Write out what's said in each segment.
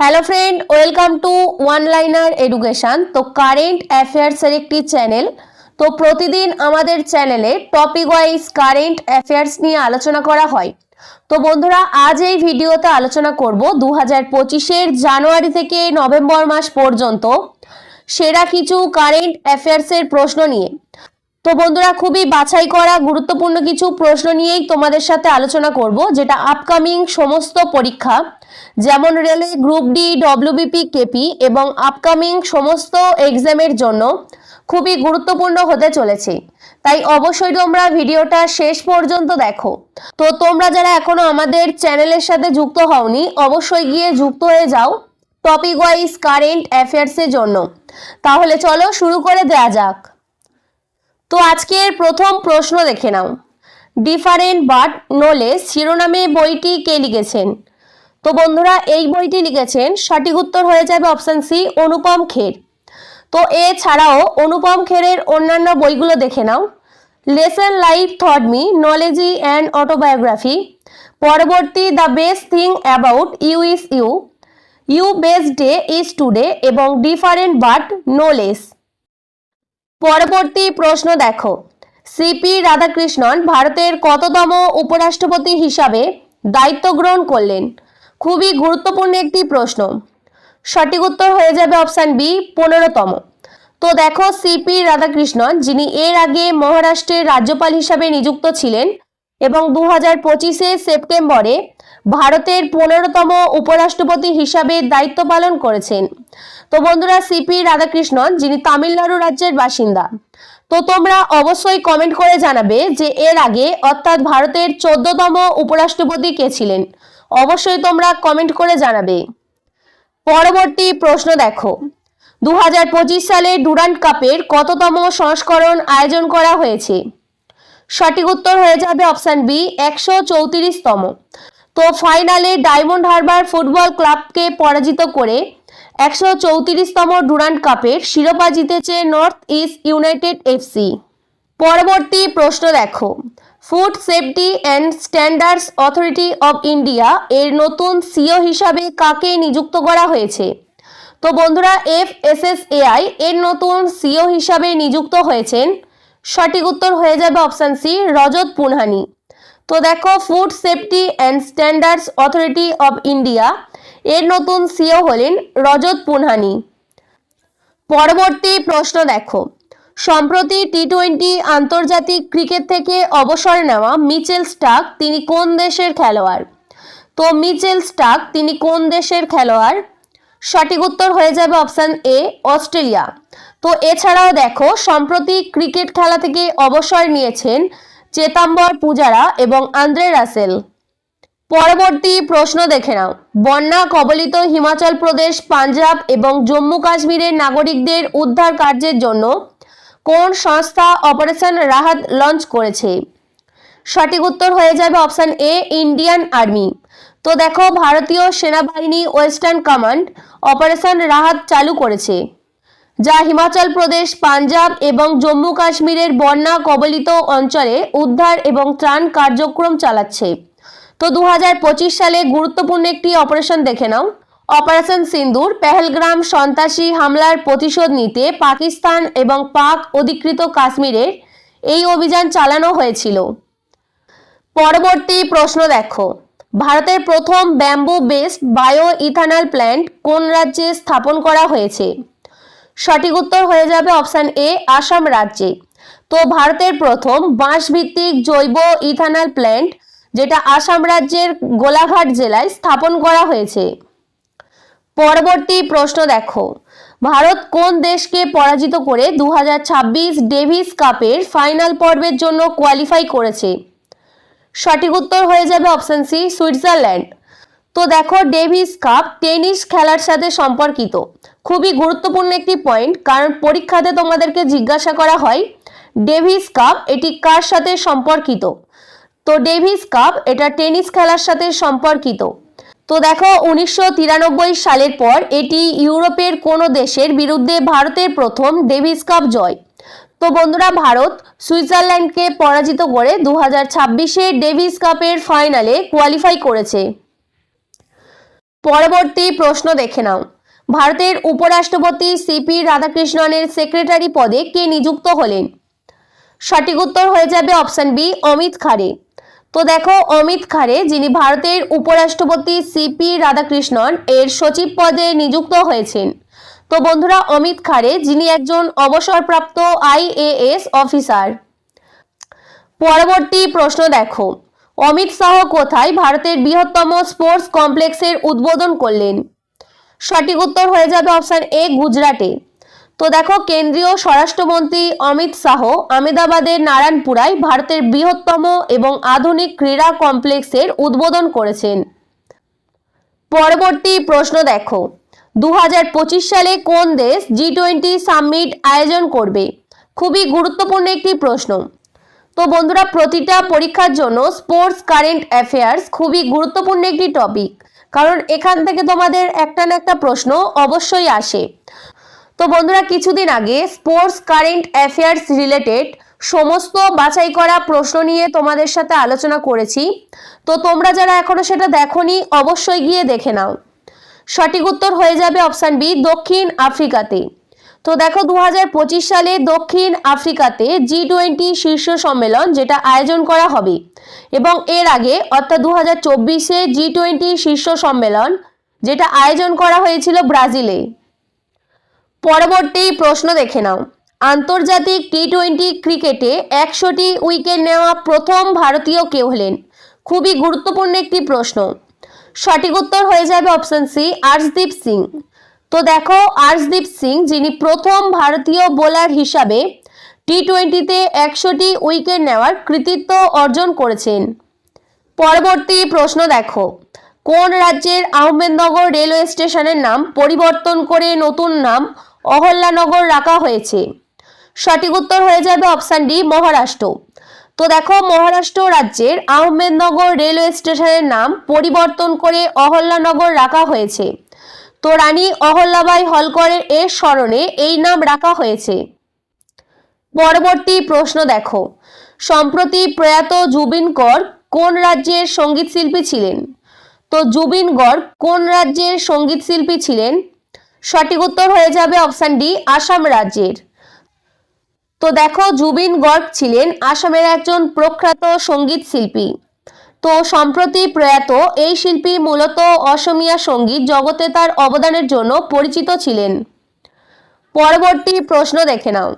Hello friend welcome to one liner education তো current অ্যাফেয়ার্সের একটি চ্যানেল তো প্রতিদিন আমাদের চ্যানেলে টপিক ওয়াইজ কারেন্ট অ্যাফেয়ার্স নিয়ে আলোচনা করা হয়। তো বন্ধুরা, আজ এই ভিডিওতে আলোচনা করব দু হাজার পঁচিশের জানুয়ারি থেকে নভেম্বর মাস পর্যন্ত সেরা কিছু কারেন্ট অ্যাফেয়ার্সের প্রশ্ন নিয়ে। তো বন্ধুরা, খুবই বাছাই করা গুরুত্বপূর্ণ কিছু প্রশ্ন নিয়েই তোমাদের সাথে আলোচনা করব, যেটা আপকামিং সমস্ত পরীক্ষা, যেমন রেলে গ্রুপ ডি ডব্লিউবিপি কেপি এবং আপকামিং সমস্ত এক্সামের জন্য খুবই গুরুত্বপূর্ণ হতে চলেছে। তাই অবশ্যই তোমরা ভিডিওটা শেষ পর্যন্ত দেখো। তো তোমরা যারা এখনও আমাদের চ্যানেলের সাথে যুক্ত হওনি, অবশ্যই গিয়ে যুক্ত হয়ে যাও টপিক ওয়াইজ কারেন্ট অ্যাফেয়ার্সের জন্য। তাহলে চলো শুরু করে দেয়া যাক। তো আজকের প্রথম প্রশ্ন দেখে নাও। ডিফারেন্ট বাট নোলেজ শিরোনামে বইটি কে লিখেছেন? তো বন্ধুরা, এই বইটি লিখেছেন সঠিক উত্তর হয়ে যাবে অপশন সি, অনুপম খের। তো এছাড়াও অনুপম খেরের অন্যান্য বইগুলো দেখে নাও। লেসন লাইফ থট মি, নলেজি অ্যান্ড অটোবায়োগ্রাফি। পরবর্তী the best thing about you is you. You best day is today এবং ডিফারেন্ট বাট নোলেস। পরবর্তী প্রশ্ন দেখো। সিপি রাধাকৃষ্ণন ভারতের কততম উপরাষ্ট্রপতি হিসাবে দায়িত্ব গ্রহণ করলেন? খুবই গুরুত্বপূর্ণ একটি প্রশ্ন। সঠিক উত্তর হয়ে যাবে অপশান বি পনেরোতম। তো দেখো সিপি রাধাকৃষ্ণন, যিনি এর আগে মহারাষ্ট্রের রাজ্যপাল হিসাবে নিযুক্ত ছিলেন এবং দু হাজার পঁচিশে সেপ্টেম্বরে ভারতের পনেরোতম উপরাষ্ট্রপতি হিসাবে দায়িত্ব পালন করেছেন। তো বন্ধুরা সিপি রাধাকৃষ্ণন, যিনি তামিলনাড়ু রাজ্যের বাসিন্দা। তো তোমরা অবশ্যই কমেন্ট করে জানাবে যে এর আগে অর্থাৎ ভারতের চোদ্দতম উপরাষ্ট্রপতি কে ছিলেন। অবশ্যই তোমরা কমেন্ট করে জানাবে। পরবর্তী প্রশ্ন দেখো। দু হাজার পঁচিশ সালে ডুরান্ট কাপের কততম সংস্করণ আয়োজন করা হয়েছে? সঠিক উত্তর হয়ে যাবে অপশান বি একশো চৌত্রিশতম। তো ফাইনালে ডায়মন্ড হারবার ফুটবল ক্লাবকে পরাজিত করে একশো চৌত্রিশতম ডুরান্ট কাপের শিরোপা জিতেছে নর্থ ইস্ট ইউনাইটেড এফসি পরবর্তী প্রশ্ন দেখো। Food safety and standards authority of India এর নতুন সিও হিসাবে কাকে নিযুক্ত করা হয়েছে? তো বন্ধুরা, এফ এস এস এআই এর নতুন সিও হিসাবে নিযুক্ত হয়েছেন। সঠিক উত্তর হয়ে যাবে অপশান সি, রজত পুনহানি। তো দেখো, food safety and standards authority of India এর নতুন সিও হলেন রজত পুনহানি। পরবর্তী প্রশ্ন দেখো। সম্প্রতি টি টোয়েন্টি আন্তর্জাতিক ক্রিকেট থেকে অবসর নেওয়া মিচেল স্টাক তিনি কোন দেশের খেলোয়াড়? তো মিচেল স্টাক তিনি কোন দেশের খেলোয়াড়? সঠিক উত্তর হয়ে যাবে অপশান এ, অস্ট্রেলিয়া। তো এছাড়াও দেখো, সম্প্রতি ক্রিকেট খেলা থেকে অবসর নিয়েছেন চেতাম্বর পূজারা এবং আন্দ্রে রাসেল। পরবর্তী প্রশ্ন দেখে নাও। বন্যা কবলিত হিমাচল প্রদেশ, পাঞ্জাব এবং জম্মু কাশ্মীরের নাগরিকদের উদ্ধার কার্যের জন্য কোন সংস্থা অপারেশন রাহাত লঞ্চ করেছে? সঠিক উত্তর হয়ে যাবে অপশান এ, ইন্ডিয়ান আর্মি। তো দেখো, ভারতীয় সেনাবাহিনী ওয়েস্টার্ন কমান্ড অপারেশন রাহাত চালু করেছে, যা হিমাচল প্রদেশ, পাঞ্জাব এবং জম্মু কাশ্মীরের বন্যা কবলিত অঞ্চলে উদ্ধার এবং ত্রাণ কার্যক্রম চালাচ্ছে। তো দু হাজার পঁচিশ সালে গুরুত্বপূর্ণ একটি অপারেশন দেখে নাও। অপারেশন সিন্দুর, পেহেলগ্রাম সন্ত্রাসী হামলার প্রতিশোধ নিতে পাকিস্তান এবং পাক অধিকৃত কাশ্মীরের এই অভিযান চালানো হয়েছিল। পরবর্তী প্রশ্ন দেখো। ভারতের প্রথম bamboo based bio ethanol plant কোন রাজ্যে স্থাপন করা হয়েছে? সঠিক উত্তর হয়ে যাবে অপশান এ, আসাম রাজ্যে। তো ভারতের প্রথম বাঁশ ভিত্তিক জৈব ইথানল প্ল্যান্ট যেটা আসাম রাজ্যের গোলাঘাট জেলায় স্থাপন করা হয়েছে। পরবর্তী প্রশ্ন দেখো। ভারত কোন দেশকে পরাজিত করে দু হাজার ছাব্বিশ ডেভিস কাপের ফাইনাল পর্বের জন্য কোয়ালিফাই করেছে? সঠিক উত্তর হয়ে যাবে অপশন সি, সুইজারল্যান্ড। তো দেখো, ডেভিস কাপ টেনিস খেলার সাথে সম্পর্কিত। খুবই গুরুত্বপূর্ণ একটি পয়েন্ট, কারণ পরীক্ষাতে তোমাদেরকে জিজ্ঞাসা করা হয়, ডেভিস কাপ এটি কার সাথে সম্পর্কিত? তো ডেভিস কাপ, এটা টেনিস খেলার সাথে সম্পর্কিত। তো দেখো, উনিশশো তিরানব্বই সালের পর এটি ইউরোপের কোনো দেশের বিরুদ্ধে ভারতের প্রথম ডেভিস কাপ জয়। তো বন্ধুরা, ভারত সুইজারল্যান্ডকে পরাজিত করে দু হাজার ডেভিস কাপের ফাইনালে কোয়ালিফাই করেছে। পরবর্তী প্রশ্ন দেখে নাও। ভারতের উপরাষ্ট্রপতি সিপি রাধাকৃষ্ণনের সেক্রেটারি পদে কে নিযুক্ত হলেন? সঠিক উত্তর হয়ে যাবে অপশান বি, অমিত খারে তো দেখো, অমিত খারে যিনি ভারতের উপরাষ্ট্রপতি সিপি রাধাকৃষ্ণন, এর সচিব পদে নিযুক্ত হয়েছেন। তো বন্ধুরা, অমিত খারে যিনি একজন অবসরপ্রাপ্ত আইএএস অফিসার। পরবর্তী প্রশ্ন দেখো, অমিত শাহ কোথায় ভারতের বৃহত্তম স্পোর্টস কমপ্লেক্সের উদ্বোধন করলেন? সঠিক উত্তর হয়ে যাবে অপশান এ, গুজরাটে। তো দেখো, কেন্দ্রীয় স্বরাষ্ট্রমন্ত্রী অমিত শাহ আমেদাবাদের নারায়ণপুরায় ভারতের বৃহত্তম এবং আধুনিক ক্রীড়া কমপ্লেক্সের উদ্বোধন করেছেন। পরবর্তী প্রশ্ন দেখো দু হাজার পঁচিশ সালে কোন দেশ জি টোয়েন্টি সামিট আয়োজন করবে? খুবই গুরুত্বপূর্ণ একটি প্রশ্ন। তো বন্ধুরা, প্রতিটা পরীক্ষার জন্য স্পোর্টস কারেন্ট অ্যাফেয়ার্স খুবই গুরুত্বপূর্ণ একটি টপিক। কারণ এখান থেকে তোমাদের একটা না একটা প্রশ্ন অবশ্যই আসে। তো বন্ধুরা, কিছুদিন আগে স্পোর্টস কারেন্ট অ্যাফেয়ার্স রিলেটেড সমস্ত বাছাই করা প্রশ্ন নিয়ে তোমাদের সাথে আলোচনা করেছি। তো তোমরা যারা এখনও সেটা দেখোনি, অবশ্যই গিয়ে দেখে নাও। সঠিক উত্তর হয়ে যাবে অপশান বি, দক্ষিণ আফ্রিকাতে। তো দেখো দু হাজার পঁচিশ সালে দক্ষিণ আফ্রিকাতে জি টোয়েন্টি শীর্ষ সম্মেলন যেটা আয়োজন করা হবে এবং এর আগে, অর্থাৎ দু হাজার চব্বিশে জি টোয়েন্টি শীর্ষ সম্মেলন যেটা আয়োজন করা হয়েছিল ব্রাজিলে। পরবর্তী প্রশ্ন দেখে নাও। আন্তর্জাতিক টি টোয়েন্টি ক্রিকেটে একশোটি উইকেট নেওয়া প্রথম ভারতীয় কে হলেন? খুবই গুরুত্বপূর্ণ একটি প্রশ্ন। সঠিক উত্তর হয়ে যাবে অপশন সি আর্শদীপ সিং। তো দেখো, আর্শদীপ সিং যিনি প্রথম ভারতীয় বোলার হিসাবে টি টোয়েন্টিতে একশোটি উইকেট নেওয়ার কৃতিত্ব অর্জন করেছেন। পরবর্তী প্রশ্ন দেখো, কোন রাজ্যের আহমেদনগর রেলওয়ে স্টেশনের নাম পরিবর্তন করে নতুন নাম অহল্যানগর রাখা হয়েছে। সঠিক উত্তর হয়ে যাবে অপশান ডি, মহারাষ্ট্র। তো দেখো, মহারাষ্ট্র রাজ্যের আহমেদনগর রেলওয়ে স্টেশনের নাম পরিবর্তন করে অহল্যানগর রাখা হয়েছে। তো রানী অহল্যাবাই হলকরের এর স্মরণে এই নাম রাখা হয়েছে। পরবর্তী প্রশ্ন দেখো, সম্প্রতি প্রয়াত জুবিন কর কোন রাজ্যের সংগীত শিল্পী ছিলেন? তো জুবিন গড় কোন রাজ্যের সংগীত শিল্পী ছিলেন? সঠিক উত্তর হয়ে যাবে অপশান ডি, আসাম রাজ্যের। তো দেখো, জুবিন গর্গ ছিলেন আসামের একজন প্রখ্যাত সংগীত শিল্পী। তো সম্প্রতি প্রয়াত এই শিল্পী মূলত অসমিয়া সংগীত জগতে তার অবদানের জন্য পরিচিত ছিলেন। পরবর্তী প্রশ্ন দেখে নাও।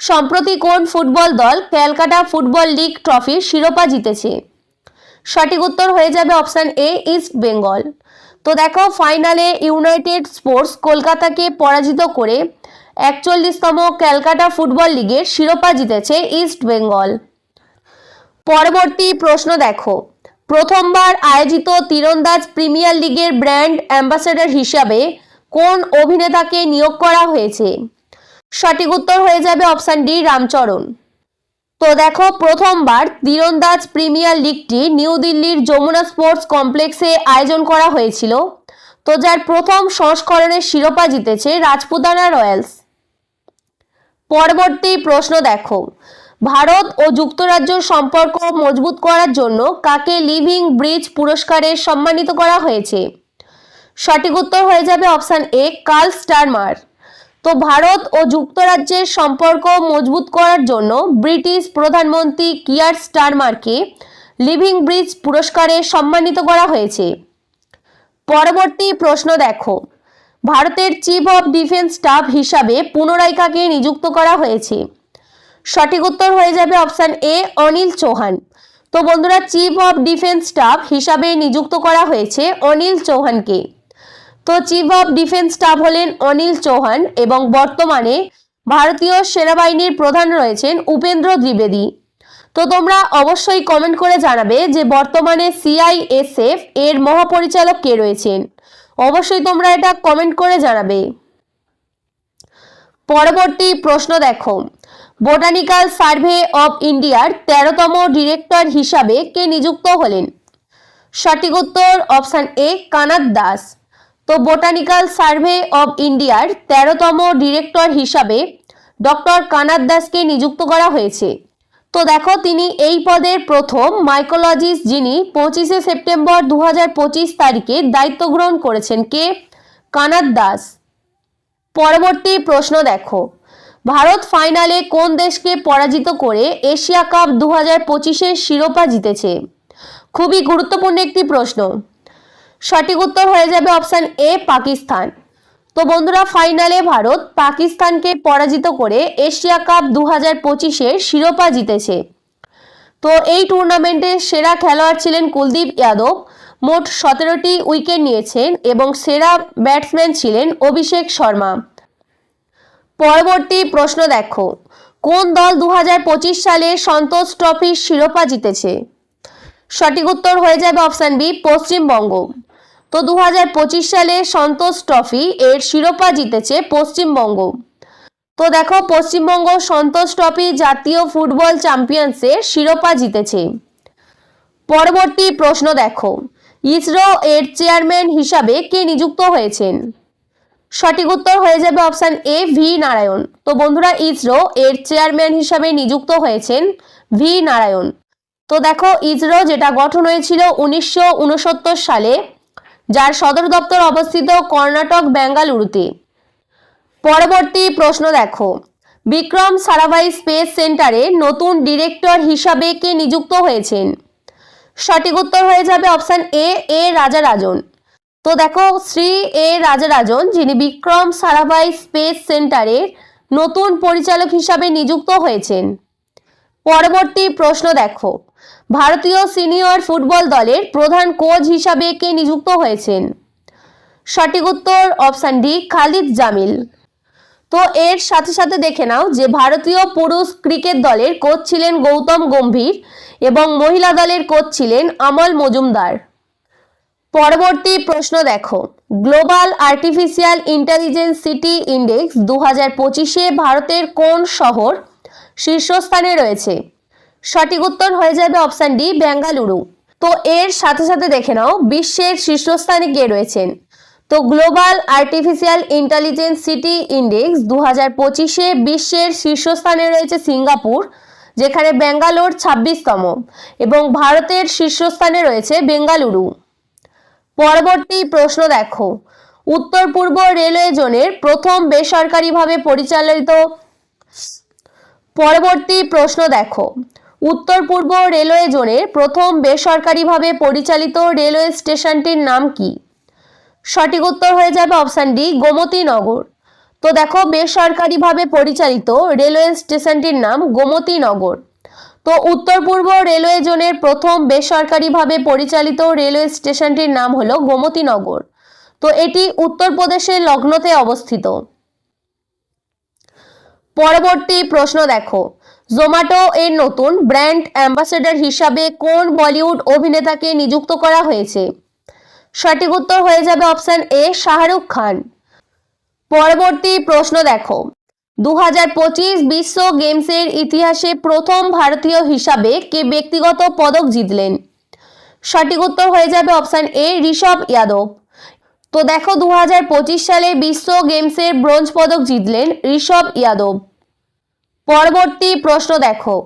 সম্প্রতি কোন ফুটবল দল ক্যালকাটা ফুটবল লিগ ট্রফির শিরোপা জিতেছে? সঠিক উত্তর হয়ে যাবে অপশান এ, ইস্ট বেঙ্গল। তো দেখো ফাইনালে ইউনাইটেড স্পোর্টস কলকাতাকে পরাজিত করে একচল্লিশতম ক্যালকাটা ফুটবল লিগের শিরোপা জিতেছে ইস্ট বেঙ্গল পরবর্তী প্রশ্ন দেখো, প্রথমবার আয়োজিত তীরন্দাজ প্রিমিয়ার লিগের ব্র্যান্ড অ্যাম্বাসেডর হিসাবে কোন অভিনেতাকে নিয়োগ করা হয়েছে? সঠিক উত্তর হয়ে যাবে অপশান ডি রামচরণ। তো দেখো, প্রথমবার তীরন্দাজ প্রিমিয়ার লিগটি নিউ দিল্লির যমুনা স্পোর্টস কমপ্লেক্সে আয়োজন করা হয়েছিল। তো যার প্রথম সংস্করণের শিরোপা জিতেছে রাজপুতানা রয়্যালস। পরবর্তী প্রশ্ন দেখো, ভারত ও যুক্তরাজ্য সম্পর্ক মজবুত করার জন্য কাকে লিভিং ব্রিজ পুরস্কারে সম্মানিত করা হয়েছে? সঠিক উত্তর হয়ে যাবে অপশান এ, কার্ল স্টারমার। তো ভারত ও যুক্তরাজ্যের সম্পর্ক মজবুত করার জন্য ব্রিটিশ প্রধানমন্ত্রী কিয়ার স্টারমারকে লিভিং ব্রিজ পুরস্কারে সম্মানিত করা হয়েছে। পরবর্তী প্রশ্ন দেখো। ভারতের চিফ অফ ডিফেন্স স্টাফ হিসাবে পুনরায় কাকে নিযুক্ত করা হয়েছে। সঠিক উত্তর হয়ে যাবে অপশান এ, অনিল চৌহান। তো বন্ধুরা, চিফ অফ ডিফেন্স স্টাফ হিসাবে নিযুক্ত করা হয়েছে অনিল চৌহানকে। তো চিফ অফ ডিফেন্স স্টাফ হলেন অনিল চৌহান এবং বর্তমানে ভারতীয় সেনাবাহিনীর প্রধান রয়েছেন উপেন্দ্র দ্বিবেদী। তো তোমরা অবশ্যই কমেন্ট করে জানাবে যে বর্তমানে সিআইএসএফ এর মহাপরিচালক কে রয়েছেন। অবশ্যই তোমরা এটা কমেন্ট করে জানাবে। পরবর্তী প্রশ্ন দেখো। বোটানিক্যাল সার্ভে অব ইন্ডিয়ার তেরোতম ডিরেক্টর হিসাবে কে নিযুক্ত হলেন? সঠিক উত্তর অপশান এ কানাদ দাস। তো বোটানিক্যাল সার্ভে অব ইন্ডিয়ার তেরোতম ডিরেক্টর হিসাবে ডক্টর কানাদ দাসকে নিযুক্ত করা হয়েছে। তো দেখো, তিনি এই পদের প্রথম মাইকোলজিস্ট যিনি পঁচিশে সেপ্টেম্বর দু হাজার পঁচিশ তারিখে দায়িত্ব গ্রহণ করেছেন কে? কানাদ দাস। পরবর্তী প্রশ্ন দেখো, ভারত ফাইনালে কোন দেশকে পরাজিত করে এশিয়া কাপ দু হাজার পঁচিশের শিরোপা জিতেছে? খুবই গুরুত্বপূর্ণ একটি প্রশ্ন। সঠিক উত্তর হয়ে যাবে অপশান এ, পাকিস্তান। তো বন্ধুরা, ফাইনালে ভারত পাকিস্তানকে পরাজিত করে এশিয়া কাপ দু হাজার পঁচিশের শিরোপা জিতেছে। তো এই টুর্নামেন্টের সেরা খেলোয়াড় ছিলেন কুলদীপ যাদব। মোট সতেরোটি উইকেট নিয়েছেন এবং সেরা ব্যাটসম্যান ছিলেন অভিষেক শর্মা। পরবর্তী প্রশ্ন দেখো, কোন দল দু হাজার পঁচিশ সালে সন্তোষ ট্রফির শিরোপা জিতেছে? সঠিক উত্তর হয়ে যাবে অপশান বি, পশ্চিমবঙ্গ। তো দু হাজার পঁচিশ সালে সন্তোষ ট্রফি এর শিরোপা জিতেছে পশ্চিমবঙ্গ। তো দেখো, পশ্চিমবঙ্গ সন্তোষ ট্রফি জাতীয় ফুটবল চ্যাম্পিয়ন্সের শিরোপা জিতেছে। পরবর্তী প্রশ্ন দেখো, ইসরো এর চেয়ারম্যান হিসাবে কে নিযুক্ত হয়েছেন? সঠিক উত্তর হয়ে যাবে অপশান এ, ভি, নারায়ণ। তো বন্ধুরা, ইসরো এর চেয়ারম্যান হিসাবে নিযুক্ত হয়েছেন ভি, নারায়ণ। তো দেখো, ইসরো যেটা গঠন হয়েছিল উনিশশো উনসত্তর সালে যার সদর দপ্তর অবস্থিত কর্ণাটক, বেঙ্গালুরুতে। পরবর্তী প্রশ্ন দেখো। বিক্রম সারাভাই স্পেস সেন্টারে নতুন ডিরেক্টর হিসাবে কে নিযুক্ত হয়েছেন? সঠিক উত্তর হয়ে যাবে অপশান এ এ রাজারাজন। তো দেখো, শ্রী এ রাজারাজন, যিনি বিক্রম সারাভাই স্পেস সেন্টারের নতুন পরিচালক হিসাবে নিযুক্ত হয়েছেন। পরবর্তী প্রশ্ন দেখো। ভারতীয় সিনিয়র ফুটবল দলের প্রধান কোচ হিসাবে কে নিযুক্ত হয়েছেন? সঠিক উত্তর অপশান ডি, খালিদ জামিল। তো এর সাথে সাথে দেখে নাও যে ভারতীয় পুরুষ ক্রিকেট দলের কোচ ছিলেন গৌতম গম্ভীর এবং মহিলা দলের কোচ ছিলেন আমল মজুমদার। পরবর্তী প্রশ্ন দেখো। Global artificial intelligence city index দু হাজার পঁচিশে ভারতের কোন শহর শীর্ষস্থানে রয়েছে? সঠিক উত্তর হয়ে যাবে অপশান ডি, বেঙ্গালুরু। তো এর সাথে সাথে দেখে নাও, বিশ্বের শীর্ষস্থানে কে রয়েছেন? তো global artificial intelligence city index দু হাজার পঁচিশে বিশ্বের শীর্ষস্থানে রয়েছে সিঙ্গাপুর, যেখানে ব্যাঙ্গালোর ছাব্বিশতম, এবং ভারতের শীর্ষস্থানে রয়েছে বেঙ্গালুরু। পরবর্তী প্রশ্ন দেখো, উত্তর পূর্ব রেলওয়ে জোনের প্রথম বেসরকারিভাবে পরিচালিত পরবর্তী প্রশ্ন দেখো উত্তর পূর্ব রেলওয়ে জোনের প্রথম বেসরকারিভাবে পরিচালিত রেলওয়ে স্টেশনটির নাম কি? সঠিক উত্তর হয়ে যাবে অপশান ডি গোমতী নগর তো দেখো, বেসরকারিভাবে পরিচালিত রেলওয়ে স্টেশনটির নাম গোমতীনগর। তো উত্তর পূর্ব রেলওয়ে জোনের প্রথম বেসরকারিভাবে পরিচালিত রেলওয়ে স্টেশনটির নাম হলো গোমতীনগর। তো এটি উত্তরপ্রদেশের লগ্নতে অবস্থিত। পরবর্তী প্রশ্ন দেখো। জোম্যাটো এর নতুন ব্র্যান্ড অ্যাম্বাসেডর হিসাবে কোন বলিউড অভিনেতাকে নিযুক্ত করা হয়েছে? সঠিক উত্তর হয়ে যাবে অপশন এ শাহরুখ খান। পরবর্তী প্রশ্ন দেখো। দু বিশ্ব গেমসের ইতিহাসে প্রথম ভারতীয় হিসাবে কে ব্যক্তিগত পদক জিতলেন? সঠিক উত্তর হয়ে যাবে অপশান এ ঋষভ যাদব তো দেখো দু হাজার পঁচিশ সালে বিশ্ব গেমসের ব্রোঞ্জ পদক জিতলেন ঋষভ যাদব পরবর্তী প্রশ্ন দেখো।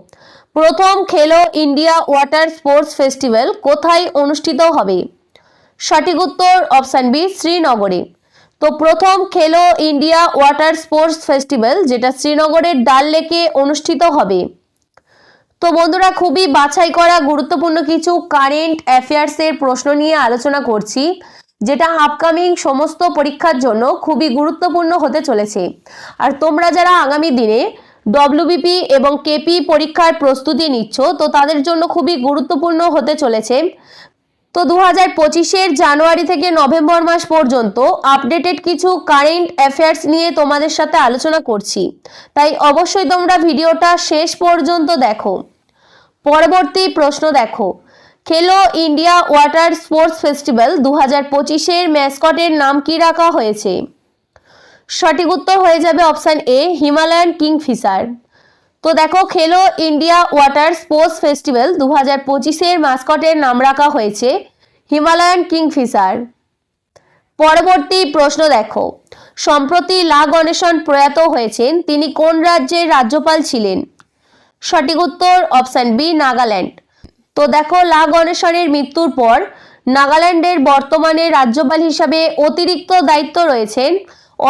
প্রথম খেলো ইন্ডিয়া ওয়াটার স্পোর্টস ফেস্টিভ্যাল কোথায় অনুষ্ঠিত হবে? সঠিক উত্তর অপশান বি, শ্রীনগরে। তো প্রথম খেলো ইন্ডিয়া ওয়াটার স্পোর্টস ফেস্টিভ্যাল যেটা শ্রীনগরের ডাল লেকে অনুষ্ঠিত হবে। তো বন্ধুরা, খুবই বাছাই করা গুরুত্বপূর্ণ কিছু কারেন্ট অ্যাফেয়ার্সের প্রশ্ন নিয়ে আলোচনা করছি, যেটা আপকামিং সমস্ত পরীক্ষার জন্য খুবই গুরুত্বপূর্ণ হতে চলেছে। আর তোমরা যারা আগামী দিনে ডব্লিউবিপি এবং কেপি পরীক্ষার প্রস্তুতি নিচ্ছ, তো তাদের জন্য খুবই গুরুত্বপূর্ণ হতে চলেছে। তো দু হাজার পঁচিশের জানুয়ারি থেকে নভেম্বর মাস পর্যন্ত আপডেটেড কিছু কারেন্ট অ্যাফেয়ার্স নিয়ে তোমাদের সাথে আলোচনা করছি। তাই অবশ্যই তোমরা ভিডিওটা শেষ পর্যন্ত দেখো। পরবর্তী প্রশ্ন দেখো। খেলো ইন্ডিয়া ওয়াটার স্পোর্টস ফেস্টিভ্যাল দু হাজার পঁচিশের ম্যাসকটের নাম কি রাখা হয়েছে? সঠিক উত্তর হয়ে যাবে অপশান এ, হিমালয়ান কিংফিশার। তো দেখো, খেলো ইন্ডিয়া ওয়াটার স্পোর্টস ফেস্টিভ্যাল দু হাজার পঁচিশের মাস্কটের নাম রাখা হয়েছে হিমালয়ান কিংফিশার। পরবর্তী প্রশ্ন দেখো, সম্প্রতি লা গণেশন প্রয়াত হয়েছেন, তিনি কোন রাজ্যের রাজ্যপাল ছিলেন? সঠিক উত্তর অপশান বি, নাগাল্যান্ড। তো দেখো, লা গণেশনের মৃত্যুর পর নাগাল্যান্ডের বর্তমানে রাজ্যপাল হিসাবে অতিরিক্ত দায়িত্ব রয়েছেন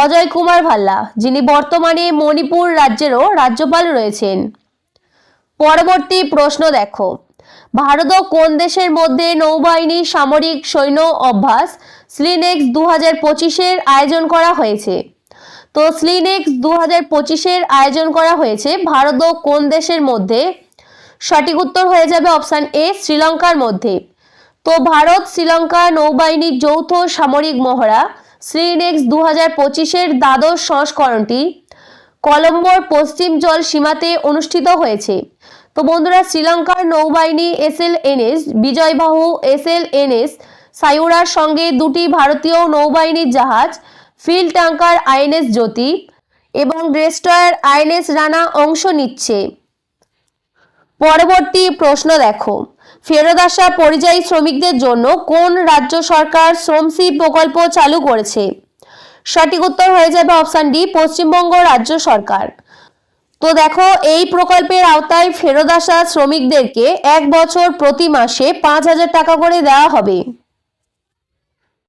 অজয় কুমার ভাল্লা, যিনি বর্তমানে মণিপুর রাজ্যেরও রাজ্যপাল রয়েছেন। পরবর্তী প্রশ্ন দেখো। ভারত ও কোন দেশের মধ্যে নৌবাহিনী সামরিক সৈন্য অভ্যাস স্লিনেক্স দু হাজার পঁচিশের আয়োজন করা হয়েছে? তো স্লিনেক্স দু হাজার পঁচিশের আয়োজন করা হয়েছে ভারত ও কোন দেশের মধ্যে? সঠিক উত্তর হয়ে যাবে অপশান এ, শ্রীলঙ্কার মধ্যে। তো ভারত, শ্রীলঙ্কা নৌবাহিনীর যৌথ সামরিক মহড়া শ্রীনেক্স দু হাজার পঁচিশের দ্বাদশ সংস্করণটি কলম্বোর পশ্চিম জল সীমাতে অনুষ্ঠিত হয়েছে। তো বন্ধুরা, শ্রীলঙ্কার নৌবাহিনী এসএলএনএস বিজয়বাহু এস এল এসএলএনএস সায়ুরার সঙ্গে দুটি ভারতীয় নৌবাহিনীর জাহাজ, ফিল্ড ট্যাঙ্কার আইএনএস জ্যোতি এবং ডেস্ট্রয়ার আইএনএস রানা অংশ নিচ্ছে। পরবর্তী প্রশ্ন দেখো। ফেরত আসা পরিযায়ী শ্রমিকদের জন্য কোন রাজ্য সরকার শ্রমসি প্রকল্প চালু করেছে? সঠিক উত্তর হয়ে যাবে অপশান ডি, পশ্চিমবঙ্গ রাজ্য সরকার। তো দেখো, এই প্রকল্পের আওতায় ফেরত আসা শ্রমিকদেরকে এক বছর প্রতি মাসে পাঁচ হাজার টাকা করে দেওয়া হবে।